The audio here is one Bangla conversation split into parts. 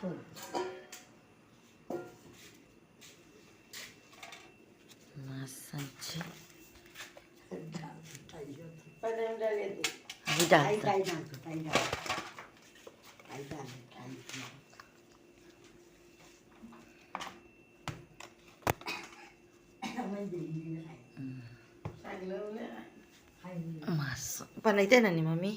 spoon. panai అది Mas, ni Mami.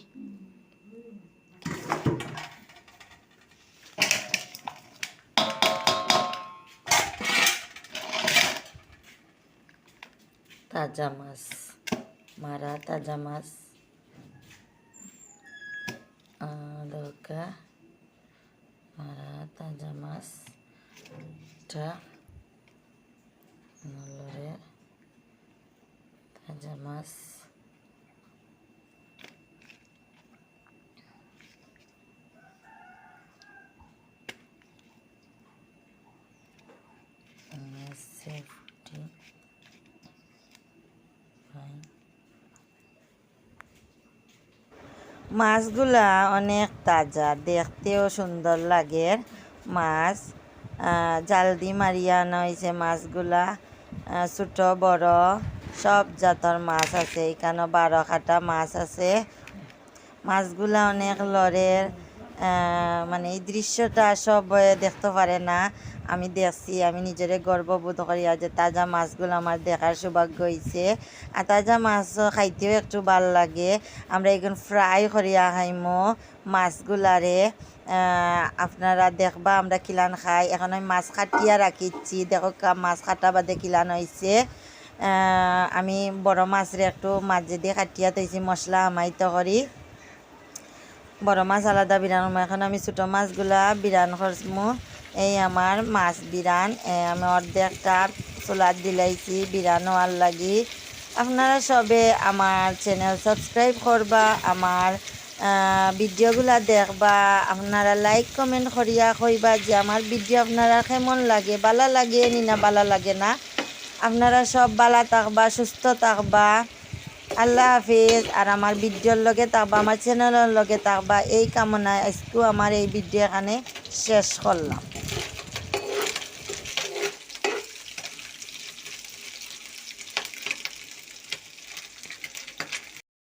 মাছ মারা তাজা মাছ দরকার মারা তাজা মাছ এটা নলরে তাজা মাছ মাছগুলা অনেক তাজা, দেখতেও সুন্দর লাগে মাছ। জাল দি মারিয়া আনা হয়েছে মাছগুলা। ছোট, বড়, সব জাতর মাছ আছে। এখানে বারো কাটা মাছ আছে। মাছগুলা অনেক লড়ের মানে এই দৃশ্যটা সব দেখতে পারে না। আমি দেখছি, আমি নিজেরে গর্ববোধ করি যে তাজা মাছগুলো আমার দেখার সৌভাগ্য হয়েছে আর তাজা মাছ খাইতেও একটু ভালো লাগে। আমরা এখন ফ্রাই করিয়া খাইমো মাছগুলারে। আপনারা দেখবা, আমরা কিলান খাই। এখন আমি মাছ কাটিয়া রাখিছি দেখো মাছ কাটা বাদে কিলান হয়েছে আমি বড় মাছরে একটু মাঝে দিয়ে কাটিয়া থৈছি মশলা আমাইতো করি। বড় মাছ আলাদা বিরান এখন আমি ছোটো মাছগুলা বিরান করমু এই আমার মাছ বিরান আমি অর্ধেকটা চুলাত দিলাইছি বিরান হওয়ার লাগি। আপনারা সবে আমার চ্যানেল সাবস্ক্রাইব করবা আমার ভিডিওগুলা দেখবা। আপনারা লাইক কমেন্ট করিয়া কইবা যে আমার ভিডিও আপনারা কেমন লাগে, বালা লাগে নি না বালা লাগে না। আপনারা সব বালা থাকবা, সুস্থ থাকবা। আল্লাহ হাফিজ। আর আমার ভিডিওর লগে থাকবা আমার চ্যানেলের লগে থাকবা এই কামনায় আজকেও আমার এই ভিডিও শেষ করলাম।